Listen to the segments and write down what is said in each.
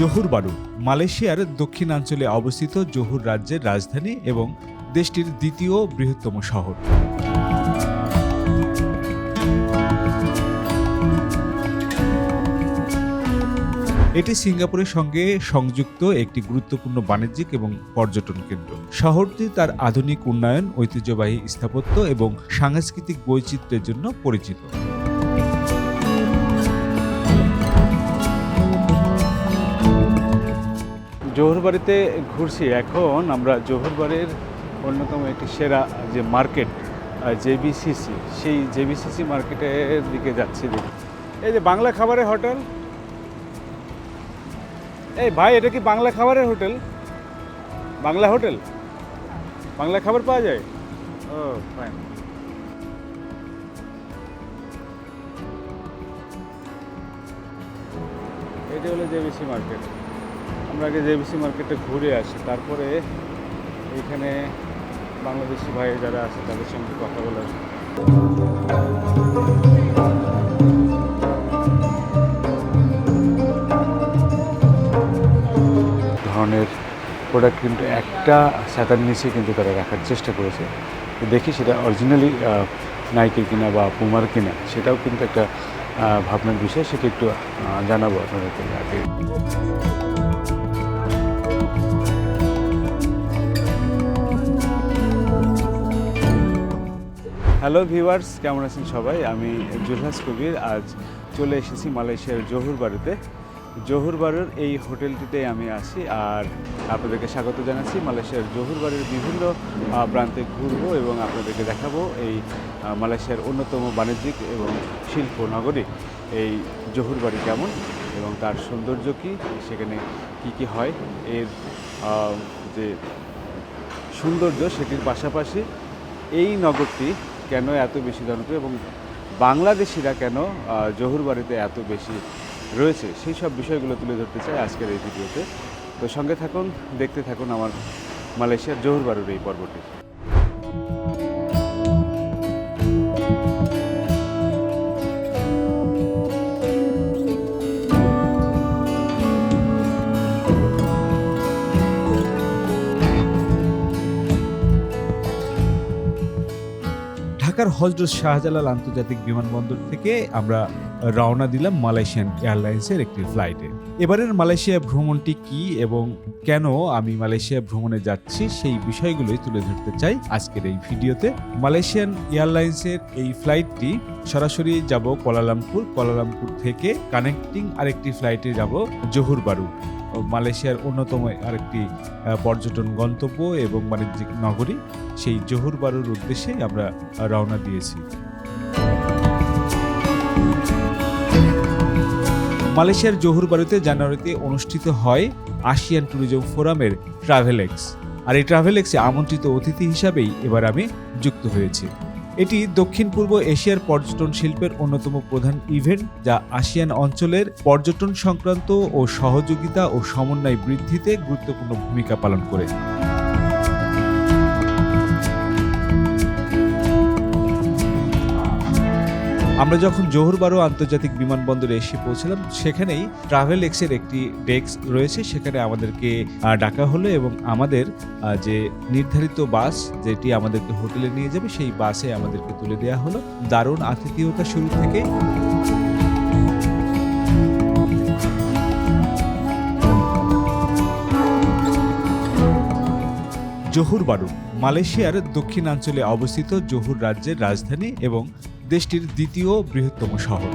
Zahur Bahru মালয়েশিয়ার দক্ষিণাঞ্চলে অবস্থিত জহুর রাজ্যের রাজধানী এবং দেশটির দ্বিতীয় বৃহত্তম শহর। এটি সিঙ্গাপুরের সঙ্গে সংযুক্ত একটি গুরুত্বপূর্ণ বাণিজ্যিক এবং পর্যটন কেন্দ্র। শহরটি তার আধুনিক উন্নয়ন, ঐতিহ্যবাহী স্থাপত্য এবং সাংস্কৃতিক বৈচিত্র্যের জন্য পরিচিত। জোহরবাড়িতে ঘুরছি। এখন আমরা জোহরবাড়ির অন্যতম একটি সেরা যে মার্কেট জেবিসিসি, সেই জেবিসিসি মার্কেটের দিকে যাচ্ছি দেখি। এই যে বাংলা খাবারের হোটেল। এই ভাই, এটা কি বাংলা খাবারের হোটেল? বাংলা হোটেল? বাংলা খাবার পাওয়া যায়? ও ফাইন এটা হলো জেবিসি মার্কেট। আমরা আগে জেবিসি মার্কেটে ঘুরে আসি, তারপরে এখানে বাংলাদেশি ভাই যারা আছে তাদের সঙ্গে কথা বলার ধরনের প্রোডাক্ট কিন্তু একটা ছাতার নিচে কিন্তু তারা রাখার চেষ্টা করেছে। দেখি সেটা অরিজিনালি নাইকের কিনা বা পুমার কিনা, সেটাও কিন্তু একটা ভাবনার বিষয়, সেটা একটু জানাব আপনাদেরকে আগে। হ্যালো ভিউয়ার্স, কেমন আছেন সবাই? আমি জুলহাস কবির। আজ চলে এসেছি মালয়েশিয়ার জহুর বাড়িতে জহুর বাড়ির এই হোটেলটিতে আমি আছি আর আপনাদেরকে স্বাগত জানাচ্ছি। মালয়েশিয়ার জহুর বাড়ির বিভিন্ন প্রান্তে ঘুরবো এবং আপনাদেরকে দেখাবো এই মালয়েশিয়ার অন্যতম বাণিজ্যিক এবং শিল্প নগরী। এই জহুর বাড়ি কেমন এবং তার সৌন্দর্য কী? সেখানে কি কি হয়? এর যে সৌন্দর্য সেটির পাশাপাশি এই নগরটি কেন এত বেশি জনপ্রিয় এবং বাংলাদেশিরা কেন জহুর বাড়িতে এত বেশি রয়েছে? সেই সব বিষয়গুলো তুলে ধরতে চাই আজকের এই ভিডিওতে। তো সঙ্গে থাকুন, দেখতে থাকুন আমার মালয়েশিয়ার জহুর বাড়ির এই পর্বটি। ঢাকার হজরত শাহজালাল আন্তর্জাতিক বিমানবন্দর থেকে আমরা রওনা দিলাম মালয়েশিয়ান এয়ারলাইন্সের একটি ফ্লাইটে। এবারের মালয়েশিয়া ভ্রমণটি কি এবং কেন আমি মালয়েশিয়া ভ্রমণে যাচ্ছি সেই বিষয়গুলোই তুলে ধরতে চাই আজকের এই ভিডিওতে। মালয়েশিয়ান এয়ারলাইন্সের এই ফ্লাইটটি সরাসরি যাব কোলালামপুর কোলালামপুর থেকে কানেক্টিং আরেকটি ফ্লাইটে যাব জহুর বারু, মালয়েশিয়ার অন্যতম আরেকটি পর্যটন গন্তব্য এবং বাণিজ্যিক নগরী। সেই জহুর বারুর উদ্দেশ্যে আমরা রওনা দিয়েছি। মালয়েশিয়ার জহুর বারুতে জানুয়ারিতে অনুষ্ঠিত হয় আসিয়ান ট্যুরিজম ফোরামের ট্রাভেল এক্স আর এই ট্রাভেল এক্সে আমন্ত্রিত অতিথি হিসাবেই এবার আমি যুক্ত হয়েছি। এটি দক্ষিণ পূর্ব এশিয়ার পর্যটন শিল্পের অন্যতম প্রধান ইভেন্ট যা আসিয়ান অঞ্চলের পর্যটন সংক্রান্ত ও সহযোগিতা ও সমন্বয় বৃদ্ধিতে গুরুত্বপূর্ণ ভূমিকা পালন করে। আমরা যখন জোহরবারো আন্তর্জাতিক বিমানবন্দরে এসে পৌঁছলাম, সেখানেই ট্রাভেল এক্সের একটি ডেস্ক রয়েছে। সেখানে আমাদেরকে ডাকা হলো এবং আমাদের যে নির্ধারিত বাস যেটি আমাদেরকে হোটেলে নিয়ে যাবে, সেই বাসে আমাদেরকে তুলে দেওয়া হলো। দারুণ আতিথেয়তা শুরু থেকে। জহুর বারু মালয়েশিয়ার দক্ষিণাঞ্চলে অবস্থিত জহুর রাজ্যের রাজধানী এবং দেশটির দ্বিতীয় বৃহত্তম শহর।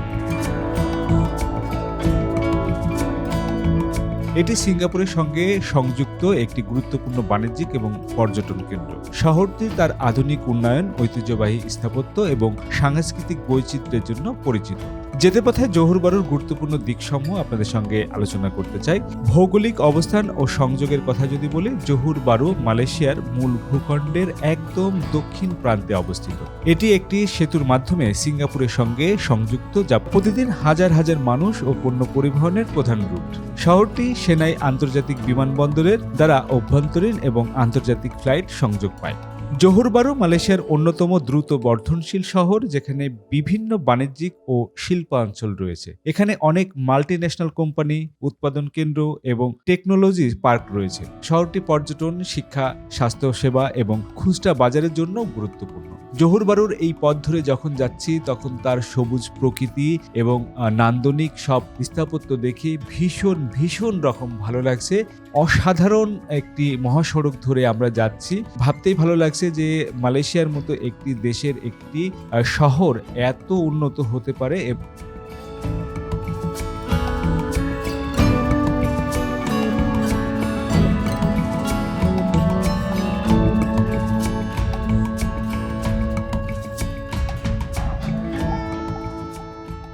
এটি সিঙ্গাপুরের সঙ্গে সংযুক্ত একটি গুরুত্বপূর্ণ বাণিজ্যিক এবং পর্যটন কেন্দ্র। শহরটি তার আধুনিক উন্নয়ন, ঐতিহ্যবাহী স্থাপত্য এবং সাংস্কৃতিক বৈচিত্র্যের জন্য পরিচিত। যেতে পথে জহুরবারুর গুরুত্বপূর্ণ দিকসমূহ আপনাদের সঙ্গে আলোচনা করতে চাই। ভৌগোলিক অবস্থান ও সংযোগের কথা যদি বলি, জহুর বারু মালয়েশিয়ার মূল ভূখণ্ডের একদম দক্ষিণ প্রান্তে অবস্থিত। এটি একটি সেতুর মাধ্যমে সিঙ্গাপুরের সঙ্গে সংযুক্ত, যা প্রতিদিন হাজার হাজার মানুষ ও পণ্য পরিবহনের প্রধান রুট। শহরটি সেনাই আন্তর্জাতিক বিমানবন্দরের দ্বারা অভ্যন্তরীণ এবং আন্তর্জাতিক ফ্লাইট সংযোগ পায়। জোহরবারু মালয়েশিয়ার অন্যতম দ্রুত বর্ধনশীল শহর, যেখানে বিভিন্ন বাণিজ্যিক ও শিল্পাঞ্চল রয়েছে। এখানে অনেক মাল্টি ন্যাশনাল কোম্পানি উৎপাদন কেন্দ্র এবং টেকনোলজি পার্ক রয়েছে। শহরটি পর্যটন, শিক্ষা স্বাস্থ্যসেবা এবং খুচরা বাজারের জন্য গুরুত্বপূর্ণ। জোহরবারুর এই পথ ধরে যখন যাচ্ছি, তখন তার সবুজ প্রকৃতি এবং নান্দনিক সব স্থাপত্য দেখে ভীষণ ভীষণ রকম ভালো লাগছে। অসাধারণ একটি মহাসড়ক ধরে আমরা যাচ্ছি। ভাবতেই ভালো লাগছে যে মালয়েশিয়ার মতো একটি দেশের একটি শহর এত উন্নত হতে পারে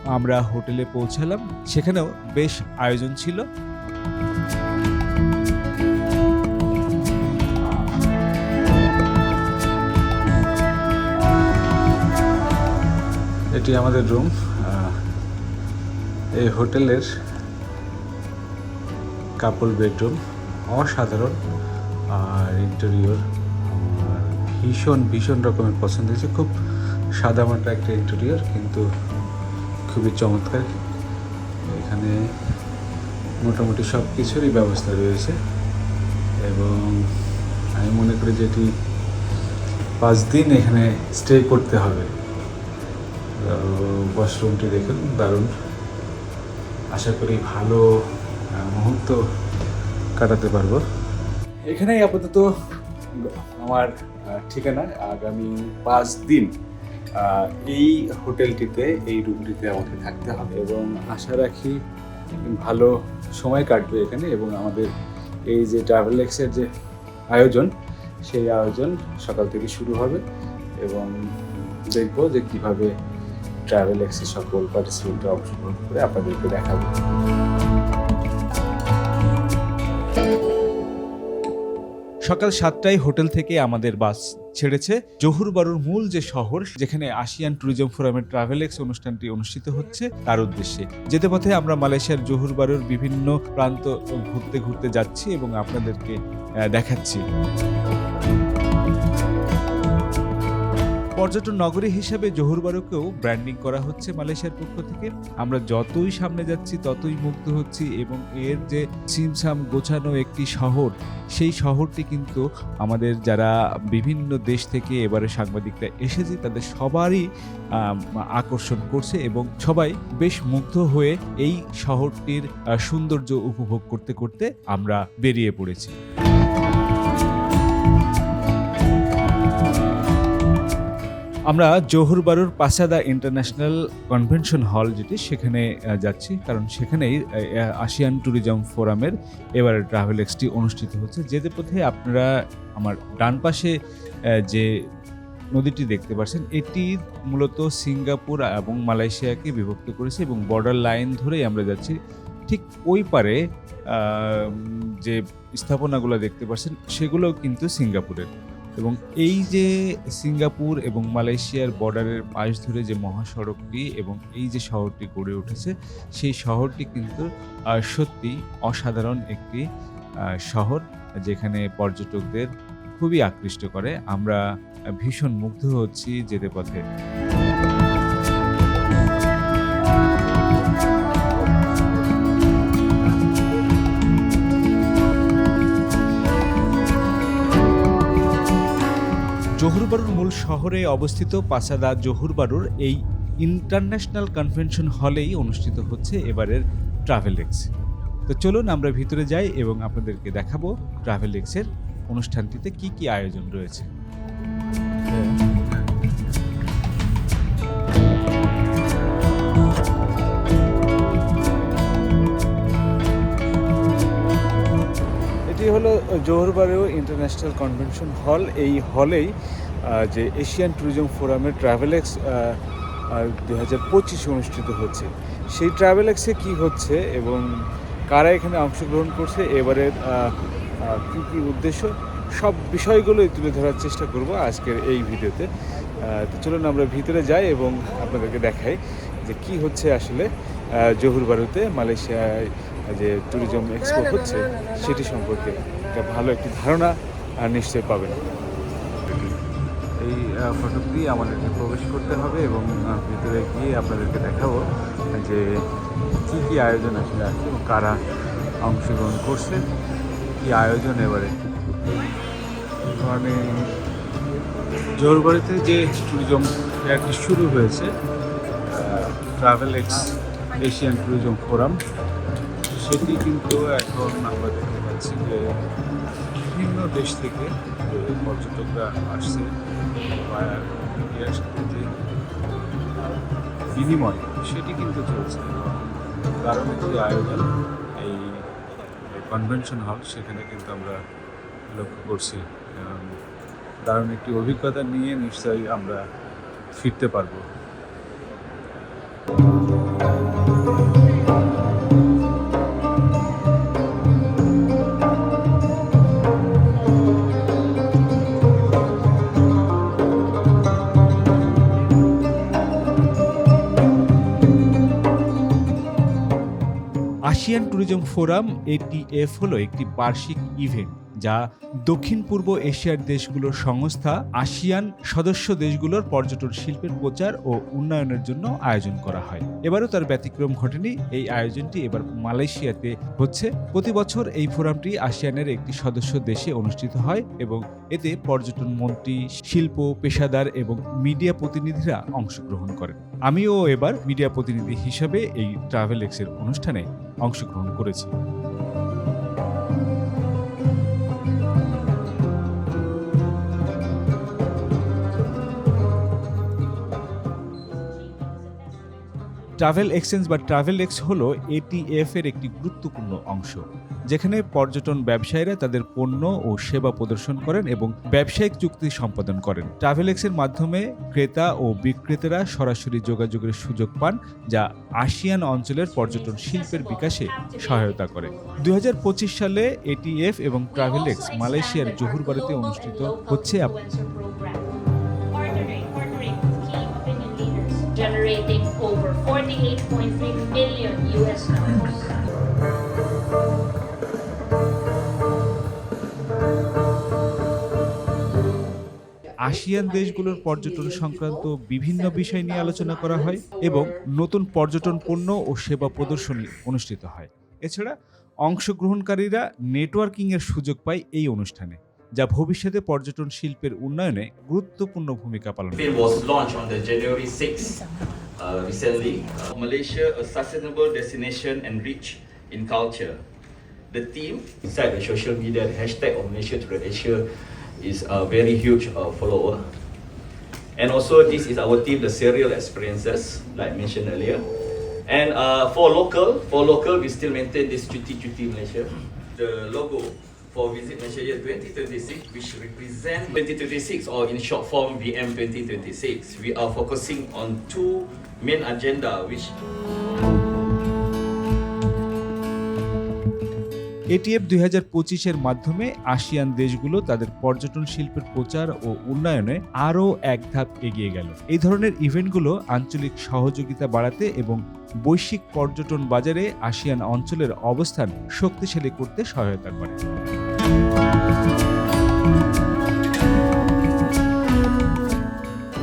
আমরা হোটেলে পৌঁছালাম। সেখানেও বেশ আয়োজন ছিল। এটি আমাদের রুম এই হোটেলের কাপল বেডরুম অসাধারণ, আর ইন্টেরিয়র ভীষণ ভীষণ রকমের পছন্দ হয়েছে। খুব সাদামাটা একটা ইন্টেরিয়র কিন্তু খুবই চমৎকার। এখানে মোটামুটি সব কিছুরই ব্যবস্থা রয়েছে। এবং আমি মনে করি যে এটি পাঁচ দিন এখানে স্টে করতে হবে। ওয়াশরুমটি দেখুন, দারুণ। আশা করি ভালো মুহূর্ত কাটাতে পারব। এখানেই আপাতত আমার ঠিকানা আগামী পাঁচ দিন এই হোটেলটিতে, এই রুমটিতে আমাকে থাকতে হবে এবং আশা রাখি ভালো সময় কাটবে এখানে এবং আমাদের এই যে ট্রাভেল এক্সের যে আয়োজন, সেই আয়োজন সকাল থেকে শুরু হবে এবং দেখব যে কীভাবে ট্রাভেল এক্সের সকল পার্টিসিপেন্টরা অংশগ্রহণ করে আপনাদেরকে দেখাবো। সকাল সাতটায় হোটেল থেকে আমাদের বাস ছেড়েছে। জহুরবারুর মূল যে শহর, যেখানে আসিয়ান ট্যুরিজম ফোরামের ট্রাভেল এক্স অনুষ্ঠানটি অনুষ্ঠিত হচ্ছে, তার উদ্দেশ্যে। যেতে পথে আমরা মালয়েশিয়ার জহুরবারুর বিভিন্ন প্রান্ত ঘুরতে ঘুরতে যাচ্ছি এবং আপনাদেরকে দেখাচ্ছি। পর্যটন নগরী হিসাবে জহুরবারুকেও ব্র্যান্ডিং করা হচ্ছে মালয়েশিয়ার পক্ষ থেকে। আমরা যতই সামনে যাচ্ছি, ততই মুগ্ধ হচ্ছি এবং এর যে ছিমছাম গোছানো একটি শহর, সেই শহরটি কিন্তু আমাদের যারা বিভিন্ন দেশ থেকে এবারে সাংবাদিকরা এসেছে, তাদের সবারই আকর্ষণ করছে এবং সবাই বেশ মুগ্ধ হয়ে এই শহরটির সৌন্দর্য উপভোগ করতে করতে আমরা বেরিয়ে পড়েছি। আমরা জহুরবারুর পাসাদা ইন্টারন্যাশনাল কনভেনশন হল যেটি সেখানে যাচ্ছি। কারণ সেখানেই আহ, ট্যুরিজম ফোরামের এবারে ট্রাভেল এক্সটি অনুষ্ঠিত হচ্ছে। যেতে পথে আপনারা আমার ডান পাশে যে নদীটি দেখতে পাচ্ছেন এটি মূলত সিঙ্গাপুর এবং মালয়েশিয়াকে বিভক্ত করেছে এবং বর্ডার লাইন ধরেই আমরা যাচ্ছি। ঠিক ওই পারে যে স্থাপনাগুলো দেখতে পাচ্ছেন সেগুলো কিন্তু সিঙ্গাপুরের। এবং এই যে সিঙ্গাপুর এবং মালয়েশিয়ার বর্ডারের পাশ ধরে যে মহাসড়কটি এবং এই যে শহরটি গড়ে উঠেছে, সেই শহরটি কিন্তু সত্যি অসাধারণ একটি শহর যেখানে পর্যটকদের খুবই আকৃষ্ট করে। আমরা ভীষণ মুগ্ধ হচ্ছি যেতে পথে। জহুরবারুর মূল শহরে অবস্থিত পাসাদা জহুরবারুর এই ইন্টারন্যাশনাল কনভেনশন হলেই অনুষ্ঠিত হচ্ছে এবারের ট্রাভেল এক্স তো চলুন আমরা ভিতরে যাই এবং আপনাদেরকে দেখাবো ট্রাভেল এক্সের অনুষ্ঠানটিতে কি কি আয়োজন রয়েছে। হলো জোহরবারেও ইন্টারন্যাশনাল কনভেনশন হল এই হলেই যে এশিয়ান ট্যুরিজম ফোরামের ট্রাভেলেক্স দু হাজার পঁচিশে অনুষ্ঠিত হচ্ছে। সেই ট্রাভেলেক্সে কি হচ্ছে এবং কারা এখানে অংশগ্রহণ করছে এবারের কী কী উদ্দেশ্য সব বিষয়গুলোই তুলে ধরার চেষ্টা করব আজকের এই ভিডিওতে। তো চলুন আমরা ভিতরে যাই এবং আপনাদেরকে দেখাই যে কি হচ্ছে আসলে আহ, জহুরবারুতে মালয়েশিয়ায় যে ট্যুরিজম এক্সপো হচ্ছে, সেটি সম্পর্কে একটা ভালো একটি ধারণা আর নিশ্চয়ই পাবেন। এই ফটক দিয়ে আমাদেরকে প্রবেশ করতে হবে এবং ভিতরে গিয়ে আপনাদেরকে দেখাবো যে কী কী আয়োজন আসলে আছে এবং কারা অংশগ্রহণ করছে। কী আয়োজন এবারে? মানে জোরবাড়িতে যে ট্যুরিজম ফেয়ারটি শুরু হয়েছে travel X Asian tourism forum সেটি কিন্তু এখন আমরা দেখতে পাচ্ছি যে বিভিন্ন দেশ থেকে পর্যটকরা আসছে ইন্ডিয়ার সাথে যে বিনিময় সেটি কিন্তু চলছে। কারণ যে আয়োজন এই কনভেনশন হল, সেখানে কিন্তু আমরা লক্ষ্য করছি দারুণ একটি অভিজ্ঞতা নিয়ে নিশ্চয়ই আমরা ফিরতে পারব। ট্যুরিজম ফোরাম এটিএফ হলো একটি বার্ষিক ইভেন্ট যা দক্ষিণ পূর্ব এশিয়ার দেশগুলোর সংস্থা, আসিয়ান সদস্য দেশগুলোর পর্যটন শিল্পের প্রচার ও উন্নয়নের জন্য আয়োজন করা হয়। এবারও তার ব্যতিক্রম ঘটেনি। এই আয়োজনটি এবার মালয়েশিয়াতে হচ্ছে। প্রতি বছর এই ফোরামটি আসিয়ানের একটি সদস্য দেশে অনুষ্ঠিত হয় এবং এতে পর্যটন মন্ত্রী, শিল্প, পেশাদার এবং মিডিয়া প্রতিনিধিরা অংশগ্রহণ করেন। আমিও এবার মিডিয়া প্রতিনিধি হিসাবে এই ট্রাভেল এক্সের অনুষ্ঠানে অংশগ্রহণ করেছি। ট্রাভেল এক্সচেঞ্জ বা ট্রাভেল এক্স হলো এটিএফ এর একটি গুরুত্বপূর্ণ অংশ, যেখানে পর্যটন ব্যবসায়ীরা তাদের পণ্য ও সেবা প্রদর্শন করেন এবং ব্যবসায়িক চুক্তি সম্পাদন করেন। ট্রাভেল এক্সের মাধ্যমে ক্রেতা ও বিক্রেতারা সরাসরি যোগাযোগের সুযোগ পান, যা আসিয়ান অঞ্চলের পর্যটন শিল্পের বিকাশে সহায়তা করে। দু হাজার পঁচিশ সালে এটিএফ এবং ট্রাভেল এক্স মালয়েশিয়ার জহুরবাড়িতে অনুষ্ঠিত হচ্ছে generating over 48.3 million US dollars. ASEAN দেশগুলোর পর্যটন সংক্রান্ত বিভিন্ন বিষয় নিয়ে আলোচনা করা হয় এবং নতুন পর্যটন পণ্য ও সেবা প্রদর্শনী অনুষ্ঠিত হয় এছাড়া অংশগ্রহণকারীরা নেটওয়ার্কিংয়ের সুযোগ পায় এই অনুষ্ঠানে যা ভবিষ্যতে পর্যটন শিল্পের উন্নয়নে গুরুত্বপূর্ণ ভূমিকা পালন করে was launched on the January 6th uh, recently. Uh, Malaysia, sustainable destination and rich in culture. The theme inside the social media, the hashtag of Malaysia to Asia is a very huge uh, follower. And also this is our theme, the serial experiences, like mentioned earlier. And uh, for local, for local, we still maintain this Cuti Cuti Malaysia. The logo for Visit Malaysia Year 2026, which represent 2026 or in short form VM 2026. We are focusing on two main agenda, which ATF দুই হাজার পঁচিশের মাধ্যমে ASEAN দেশগুলো তাদের পর্যটন শিল্পের প্রচার ও উন্নয়নে আরও এক ধাপ এগিয়ে গেল এই ধরনের ইভেন্টগুলো আঞ্চলিক সহযোগিতা বাড়াতে এবং বৈশ্বিক পর্যটন বাজারে আসিয়ান অঞ্চলের অবস্থান শক্তিশালী করতে সহায়তা করে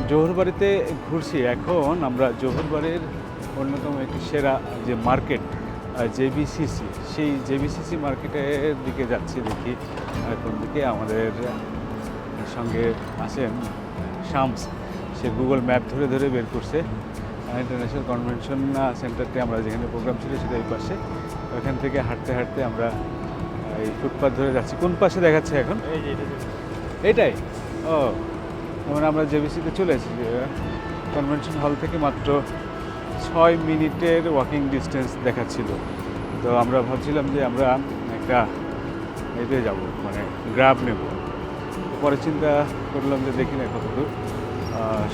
জোহরবাড়িতে ঘুরছি। এখন আমরা জোহরবাড়ির অন্যতম একটি সেরা যে মার্কেট জেবিসিসি, সেই জেবিসিসি মার্কেটের দিকে যাচ্ছি দেখি। কোন দিকে? আমাদের সঙ্গে আছেন শামস। সে গুগল ম্যাপ ধরে ধরে বের করছে। ইন্টারন্যাশনাল কনভেনশন সেন্টারটি আমরা যেখানে প্রোগ্রাম ছিল সেটা এই পাশে। ওখান থেকে হাঁটতে হাঁটতে আমরা এই ফুটপাথ ধরে যাচ্ছি। কোন পাশে দেখাচ্ছে এখন? এইটাই ও মানে আমরা জেবিসিতে চলে এসেছি। কনভেনশন হল থেকে মাত্র ছয় মিনিটের ওয়াকিং ডিস্টেন্স দেখাচ্ছিল। তো আমরা ভাবছিলাম যে আমরা একটা এতে যাব মানে গ্রাব নেব। পরে চিন্তা করলাম যে দেখি না কত দূর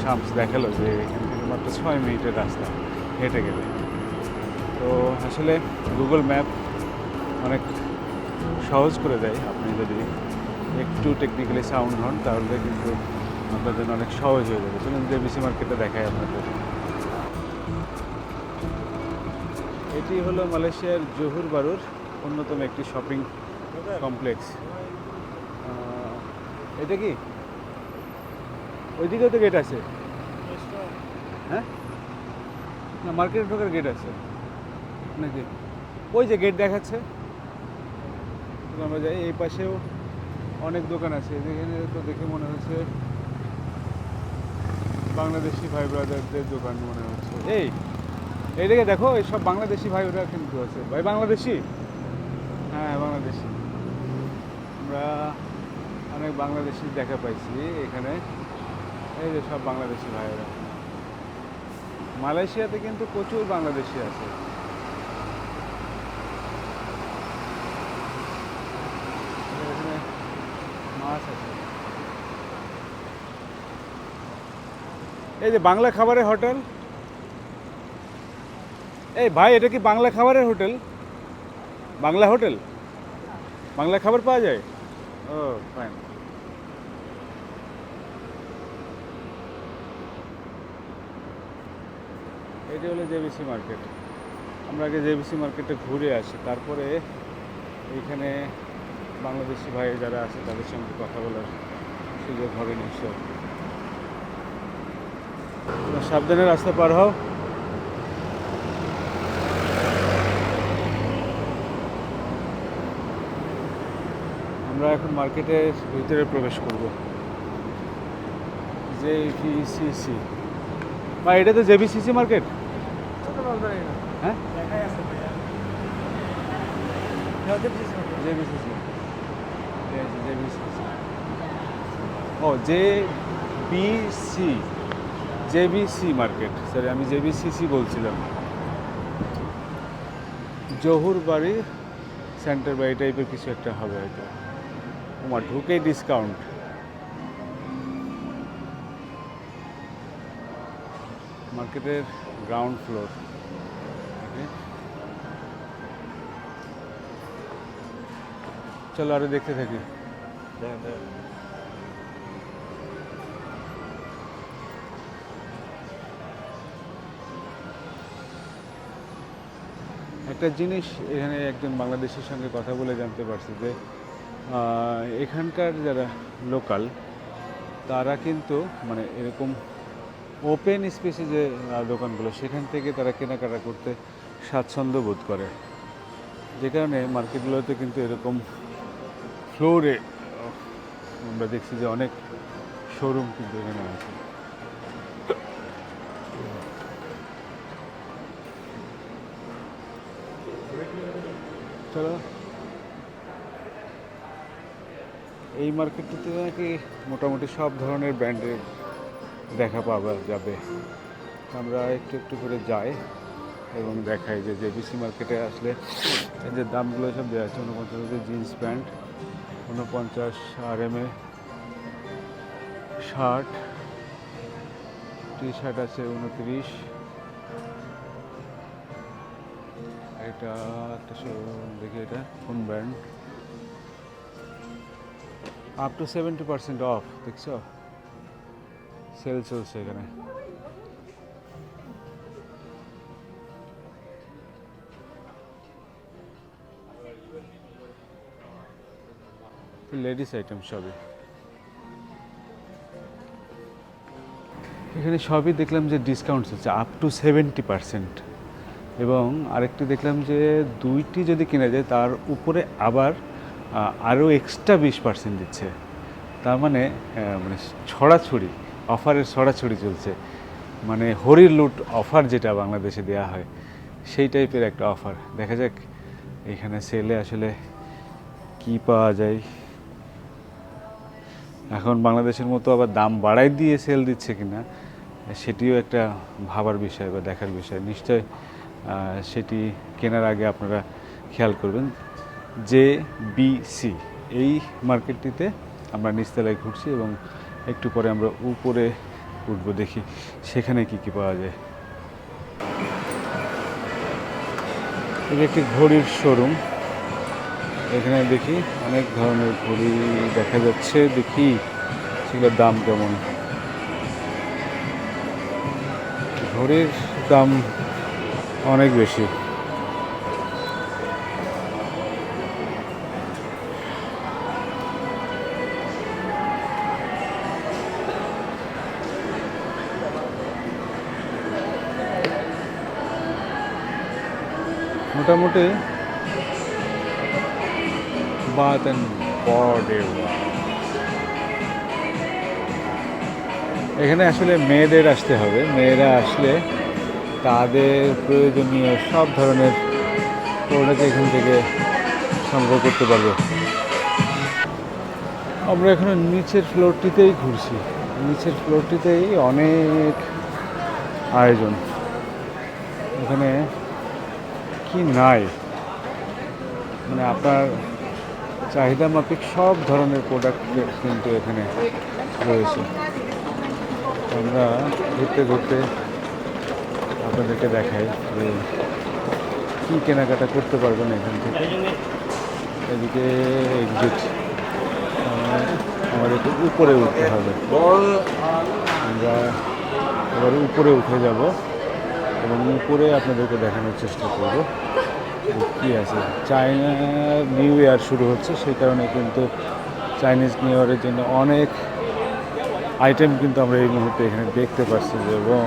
শামস দেখাল যে এখান থেকে মাত্র ছয় মিনিটের রাস্তা হেঁটে গেলে। তো আসলে গুগল ম্যাপ অনেক সহজ করে দেয়। আপনি যদি একটু টেকনিক্যালি সাউন্ড হন, তাহলে কিন্তু আপনার জন্য অনেক সহজ হয়ে যাবে। চলুন যে বিসি মার্কেটে দেখায় আপনাদের। এটি হলো মালয়েশিয়ার জহুর বারুর অন্যতম একটি শপিং কমপ্লেক্স এটা কি? ওইদিকেও তো গেট আছে। হ্যাঁ? না মার্কেটে ঢোকার গেট আছে। নাকি? ওই যে গেট দেখাচ্ছে। আমরা যাই, এই পাশেও অনেক দোকান আছে। এখানে তো দেখে মনে হচ্ছে বাংলাদেশি ভাই ব্রাদারদের দোকান মনে হচ্ছে। এই এই এইদিকে দেখো, এই সব বাংলাদেশি ভাই ওরা কিন্তু আছে। ভাই, বাংলাদেশি? হ্যাঁ বাংলাদেশি। আমরা অনেক বাংলাদেশি দেখা পাইছি এখানে। এই যে সব বাংলাদেশি ভাইয়েরা। মালয়েশিয়াতে কিন্তু প্রচুর বাংলাদেশি আছে এখানে আছে। এই যে বাংলা খাবারের হোটেল। এই ভাই, এটা কি বাংলা খাবারের হোটেল? বাংলা হোটেল? বাংলা খাবার পাওয়া যায়? ও ফাইন এটা হলো জেবিসি মার্কেট। আমরা আগে জেবিসি মার্কেটে ঘুরে আসি, তারপরে এইখানে বাংলাদেশি ভাই যারা আছে তাদের সঙ্গে কথা বলার সুযোগ হবে নিশ্চয় তোমরা সাবধানে রাস্তা পার হও। আমরা এখন মার্কেটের ভিতরে প্রবেশ করব। জেভিসিসি বা এটা তো জেবিসিসি মার্কেট? হ্যাঁ? জেবিসিসি ও J BC JBC market sorry আমি জে জেবিসিসি বলছিলাম। জহুর বাড়ি সেন্টার বা এই টাইপের কিছু একটা হবে হয়তো। তোমার ঢুকেই ডিসকাউন্ট মার্কেটের গ্রাউন্ড ফ্লোর চলো আরও দেখতে থাকি। একটা জিনিস এখানে একজন বাংলাদেশের সঙ্গে কথা বলে জানতে পারছি যে এখানকার যারা লোকাল, তারা কিন্তু মানে এরকম ওপেন স্পেসে যে দোকানগুলো, সেখান থেকে তারা কেনাকাটা করতে স্বাচ্ছন্দ্য বোধ করে। যে কারণে মার্কেটগুলোতে কিন্তু এরকম ফ্লোরে, আমরা দেখছি যে অনেক শোরুম কিন্তু এখানে আছে। এই মার্কেটটিতে নাকি মোটামুটি সব ধরনের ব্র্যান্ডের দেখা পাওয়া যাবে। আমরা একটু একটু করে যাই এবং দেখাই যে জেবিসি মার্কেটে আসলে যে দামগুলো সব দেওয়া আছে, উনপঞ্চাশ হাজার জিন্স প্যান্ট। উনপঞ্চাশ আর এম এ শার্ট টি শার্ট আছে উনত্রিশ এটা দেখি এটা, কোন brand up to seventy percent off দেখছ? সেল চলছে এখানে। লেডিস আইটেম সবই। এখানে সবই দেখলাম যে ডিসকাউন্ট হচ্ছে আপ টু সেভেন্টি পার্সেন্ট এবং আরেকটি দেখলাম যে দুইটি যদি কেনা যায়, তার উপরে আবার আরও এক্সট্রা বিশ পার্সেন্ট দিচ্ছে। তার মানে মানে ছড়াছড়ি, অফারের ছড়াছড়ি চলছে। মানে হরির লুট অফার যেটা বাংলাদেশে দেওয়া হয়, সেই টাইপের একটা অফার। দেখা যাক, এখানে সেলে আসলে কি পাওয়া যায়। এখন বাংলাদেশের মতো আবার দাম বাড়াই দিয়ে সেল দিচ্ছে কিনা, সেটিও একটা ভাবার বিষয় বা দেখার বিষয়। নিশ্চয় সেটি কেনার আগে আপনারা খেয়াল করবেন। জে বিসি এই মার্কেটটিতে আমরা নিচতলায় ঘুরছি এবং একটু পরে আমরা উপরে উঠবো, দেখি সেখানে কি কি পাওয়া যায়। এটা একটি ঘড়ির শোরুম এখানে দেখি অনেক ধরনের ঘড়ি দেখা যাচ্ছে, দেখি সেগুলোর দাম কেমন। ঘড়ির দাম অনেক বেশি। মোটামুটি বাত অ্যান্ড বডে এখানে আসলে মেয়েদের আসতে হবে। মেয়েরা আসলে তাদের প্রয়োজনীয় সব ধরনের প্রোডাক্ট এখান থেকে সংগ্রহ করতে পারবে। আমরা এখানে নিচের ফ্লোরটিতেই ঘুরছি। নিচের ফ্লোরটিতেই অনেক আয়োজন। এখানে কি নাই? মানে আপনার চাহিদা মাফিক সব ধরনের প্রোডাক্ট কিন্তু এখানে রয়েছে। আমরা ঘুরতে ঘুরতে আপনাদেরকে দেখাই যে কী কেনাকাটা করতে পারবেন এখান থেকে। এদিকে এক্সিট আমাদেরকে উপরে উঠতে হবে। আমরা এবার উপরে উঠে যাব এবং উপরে আপনাদেরকে দেখানোর চেষ্টা করব। কি আছে চায়না নিউ ইয়ার শুরু হচ্ছে, সেই কারণে কিন্তু চাইনিজ নিউ ইয়ারের জন্য অনেক আইটেম কিন্তু আমরা এই মুহূর্তে এখানে দেখতে পাচ্ছি এবং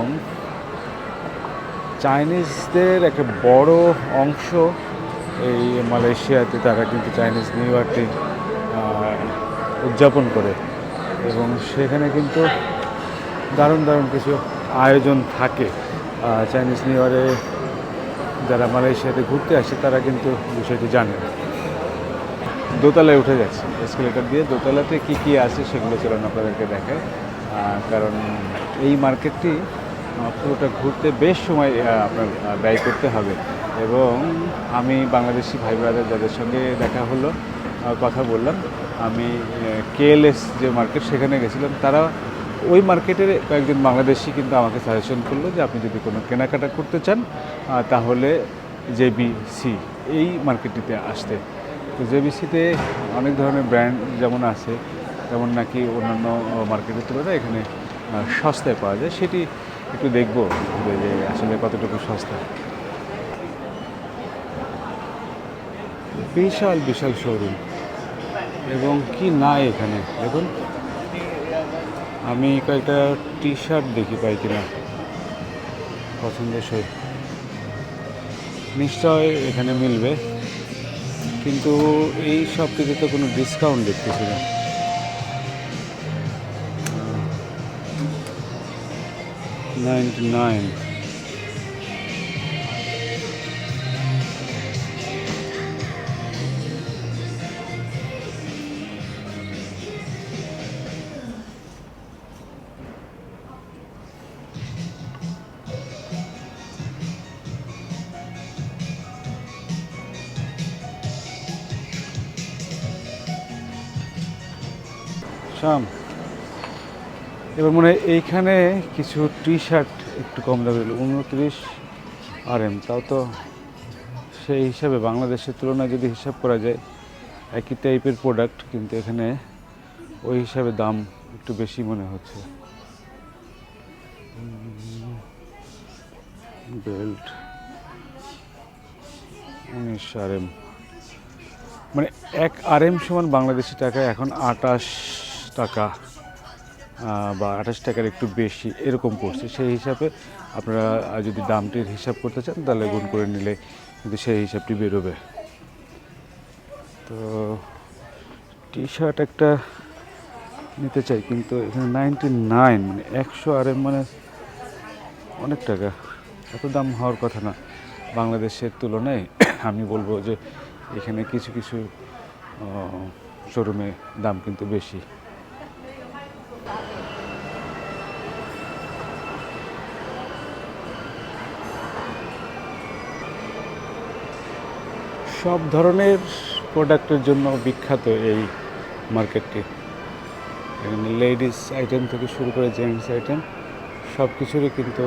চাইনিজদের একটা বড় অংশ এই মালয়েশিয়াতে তারা কিন্তু চাইনিজ নিউ ইয়ারটি উদযাপন করে। এবং সেখানে কিন্তু দারুণ দারুণ কিছু আয়োজন থাকে চাইনিজ নিউ ইয়ারে যারা মালয়েশিয়াতে ঘুরতে আসে, তারা কিন্তু বিষয়টি জানে। দোতলায় উঠে যাচ্ছে। এসকেলেটার দিয়ে দোতলাতে কি কি আছে সেগুলো চলুন আপনাদেরকে দেখায় কারণ এই মার্কেটটি পুরোটা ঘুরতে বেশ সময় আপনার ব্যয় করতে হবে। এবং আমি বাংলাদেশি ভাই ব্রাদার যাদের সঙ্গে দেখা হলো কথা বললাম, আমি কেএলএস যে মার্কেট সেখানে গেছিলাম, তারা ওই মার্কেটের কয়েকজন বাংলাদেশি কিন্তু আমাকে সাজেশন করল যে আপনি যদি কোনো কেনাকাটা করতে চান তাহলে জেবিসি, এই মার্কেটটিতে আসতে। তো জেবিসিতে অনেক ধরনের ব্র্যান্ড যেমন আছে তেমন নাকি অন্যান্য মার্কেটের তুলনায় এখানে সস্তায় পাওয়া যায়। সেটি একটু দেখব যে আসলে কতটুকু সস্তা। বিশাল বিশাল শোরুম এবং কি নাই এখানে, দেখুন। আমি কয়েকটা টি শার্ট দেখি পাই কিনা। পছন্দের সই। নিশ্চয় এখানে মিলবে। কিন্তু এই সব কিছুতে কোনো ডিসকাউন্ট দেখতেছি না। নাইনটি নাইন শাম এবার মনে হয় এইখানে কিছু টি শার্ট একটু কম দামে উনত্রিশ আর এম তাও তো সেই হিসাবে বাংলাদেশের তুলনায় যদি হিসাব করা যায়, একই টাইপের প্রোডাক্ট কিন্তু এখানে ওই হিসাবে দাম একটু বেশি মনে হচ্ছে। বেল্ট উনিশ আর এম মানে এক আর এম সমান বাংলাদেশি টাকায় এখন আটাশ টাকা বা আঠাশ টাকার একটু বেশি এরকম পড়ছে। সেই হিসাবে আপনারা যদি দামটির হিসাব করতে চান, তাহলে গুণ করে নিলে কিন্তু সেই হিসাবটি বেরোবে। তো টি শার্ট একটা নিতে চাই, কিন্তু এখানে নাইনটি নাইন মানে একশো আর এম মানে অনেক টাকা। এত দাম হওয়ার কথা না। বাংলাদেশের তুলনায় আমি বলব যে এখানে কিছু কিছু শোরুমে দাম কিন্তু বেশি। সব ধরনের প্রোডাক্টের জন্য বিখ্যাত এই মার্কেটটি এখানে লেডিস আইটেম থেকে শুরু করে জেন্টস আইটেম সব কিছুরই কিন্তু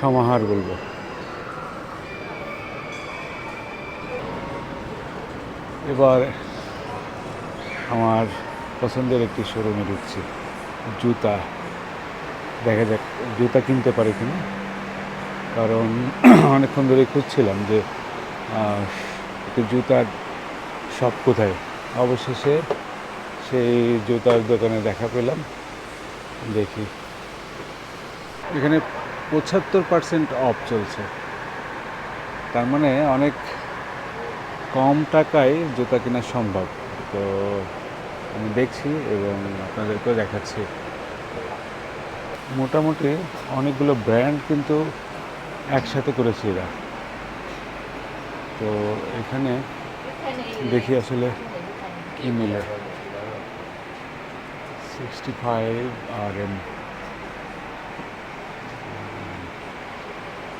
সমাহার বলব। এবার আমার পছন্দের একটি শোরুমে ঢুকছি, জুতা। দেখা যাক, জুতা কিনতে পারি কিনা? কারণ অনেকক্ষণ ধরে খুঁজছিলাম যে আহ, জুতার শপ কোথায়? অবশেষে সেই জুতার দোকানে দেখা পেলাম। দেখি। এখানে পঁচাত্তর পার্সেন্ট অফ চলছে। তার মানে অনেক কম টাকায় জুতা কেনা সম্ভব। তো আমি দেখছি এবং আপনাদেরকেও দেখাচ্ছি। মোটামুটি অনেকগুলো ব্র্যান্ড কিন্তু একসাথে করেছে এরা। তো এখানে দেখি আসলে কি মিলে। সিক্সটি ফাইভ আর এম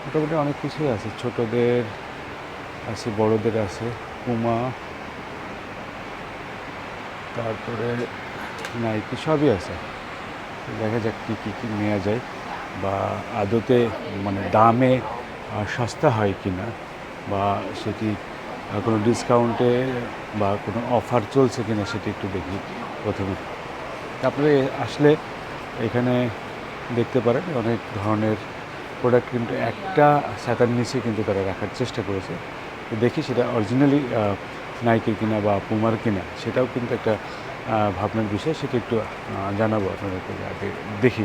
মোটামুটি অনেক কিছুই আছে। ছোটদের আছে, বড়দের আছে। পুমা তারপরে নাইকি সবই আছে। দেখা যাক কী কী কী নেওয়া যায়। বা আদতে মানে দামে সস্তা হয় কি না বা সেটি কোনো ডিসকাউন্টে বা কোনো অফার চলছে কিনা সেটি একটু দেখি প্রথমে। তারপরে আসলে এখানে দেখতে পারেন অনেক ধরনের প্রোডাক্ট কিন্তু একটা ছাতার নিচে কিন্তু তারা রাখার চেষ্টা করেছে। দেখি সেটা অরিজিনালি নাইকের কিনা বা পুমার কিনা, সেটাও কিন্তু একটা ভাবনার বিষয়, সেটা একটু জানাব আপনাদেরকে আগে দেখি।